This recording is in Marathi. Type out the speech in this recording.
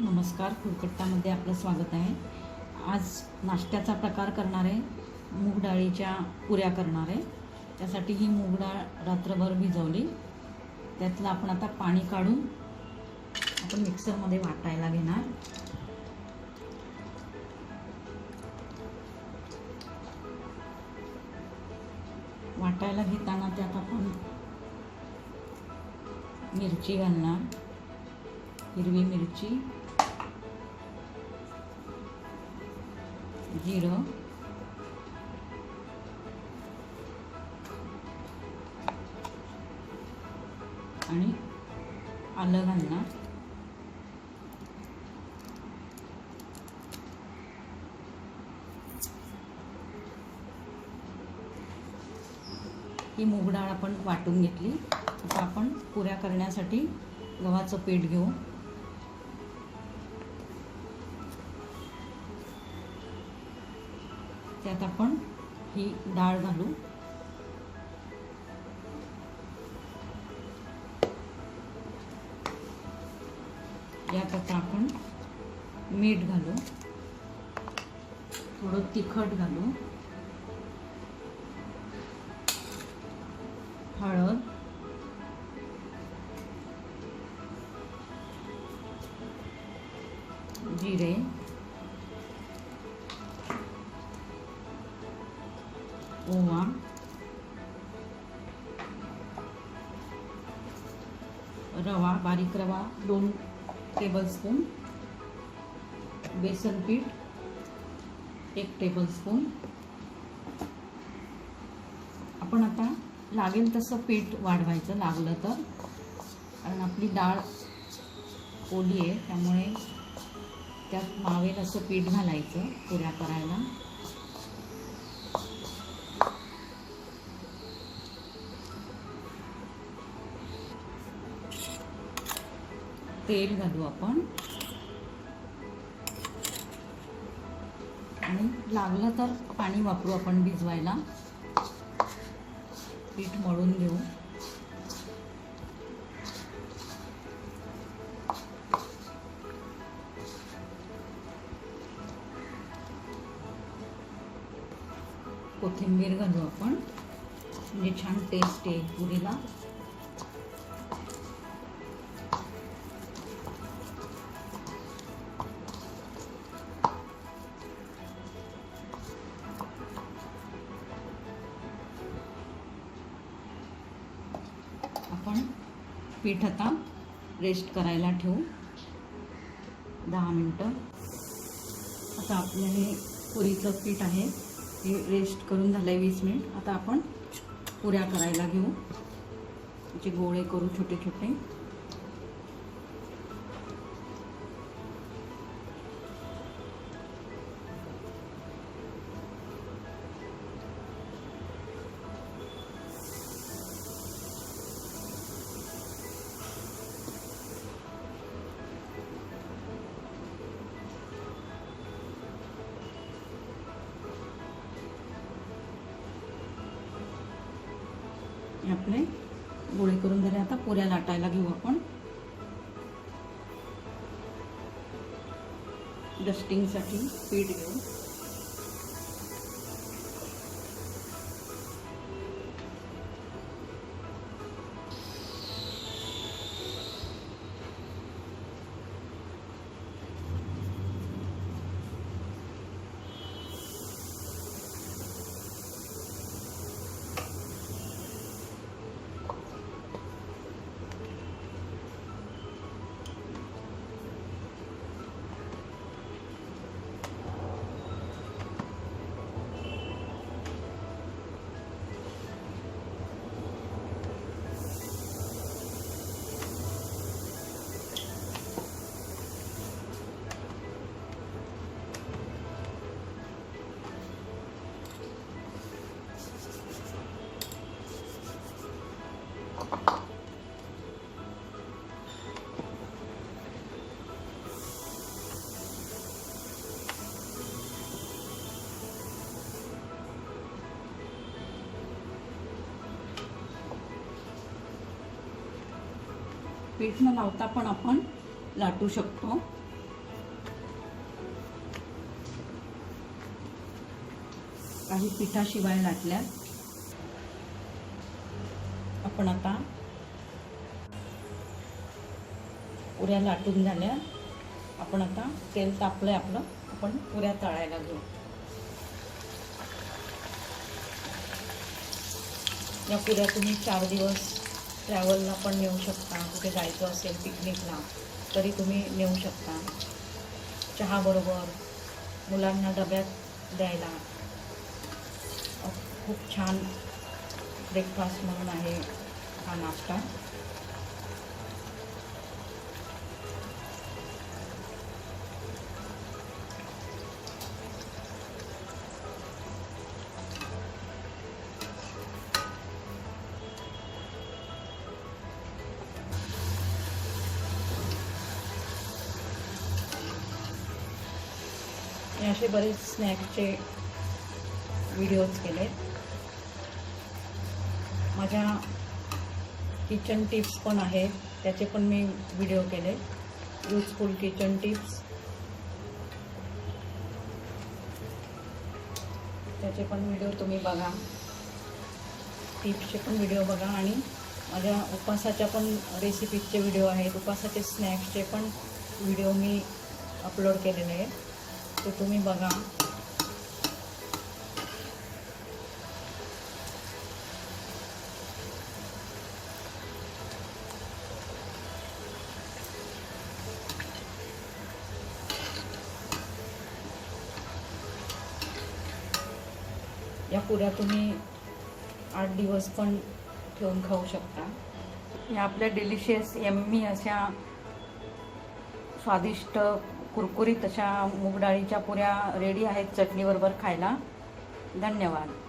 नमस्कार फुलकट्टामध्ये आपलं स्वागत आहे. आज नाश्त्याचा प्रकार करणार आहे. मूग डाळीच्या पुऱ्या करणार आहे. त्यासाठी ही मूग डाळ रात्रभर भिजवली. त्यातलं आपण आता पाणी काढून आपण मिक्सरमध्ये वाटायला घेणार. वाटायला घेताना त्यात आपण मिरची घालणार. हिरवी मिरची जिरं आणि आलं घालणार ही मूग डाळ आपण वाटून घेतली. आता आपण पुऱ्या करण्यासाठी गव्हाचं पीठ घेऊ. त्यात आपण ही डाळ घालू. यात आता आपण मीठ घालू. थोडं तिखट घालू. ओवा रवा बारीक रवा दोन टेबलस्पून बेसन पीठ एक टेबलस्पून आपण आता लागेल तसं पीठ वाढवायचं लागलं तर. कारण आपली डाळ ओली आहे त्यामुळे त्यात मावेल असं पीठ घालायचं पुऱ्या करायला. तेल घालू आपण. आणि लागलं तर पाणी वापरू आपण भिजवायला. पीठ मळून घेऊ. कोथिंबीर घालू आपण. म्हणजे छान टेस्ट आहे पुरीला. पीठ आता रेस्ट करायला ठेवू. दहा मिनटं. आता आपलं हे पुरीचं पीठ आहे हे रेस्ट करून झालं आहे वीस मिनिट. आता आपण पुऱ्या करायला घेऊ. त्याचे गोळे करू छोटे छोटे आपले. गोळे करून झाले आता पुऱ्या लाटायला घेऊ आपण. डस्टिंगसाठी पीठ घेऊ. पीठ न लावता पण आपण लाटू शकतो. काही पिठाशिवाय लाटल्या आपण आता पुऱ्या लाटून झाल्या. आपण आता तेल तापलं आपलं. आपण पुऱ्या तळायला घेऊ. या पुऱ्या तुम्ही चार दिवस ट्रॅव्हलला पण नेऊ शकता. कुठे जायचं असेल पिकनिकला तरी तुम्ही नेऊ शकता. चहाबरोबर मुलांना डब्यात द्यायला. खूप छान ब्रेकफास्ट म्हणून आहे हा नाश्ता. मी असे बरेच स्नॅक्सचे व्हिडिओज केले माझ्या किचन टिप्स पण आहेत त्याचे पण मी व्हिडिओ केले. युजफुल किचन टिप्स त्याचे पण व्हिडिओ तुम्ही बघा. टिप्सचे पण व्हिडिओ बघा आणि माझ्या उपासाच्या पण रेसिपीजचे व्हिडिओ आहेत. उपासाचे स्नॅक्सचे पण व्हिडिओ मी अपलोड केलेले आहेत. तर तुम्ही बघा. या पुऱ्या तुम्ही आठ दिवस पण ठेवून खाऊ शकता. या आपल्या डिलिशियस यम्मी अशा स्वादिष्ट कुरकुरीत अशा मूग डाळीच्या पुऱ्या रेडी आहेत चटणीबरोबर खायला. धन्यवाद.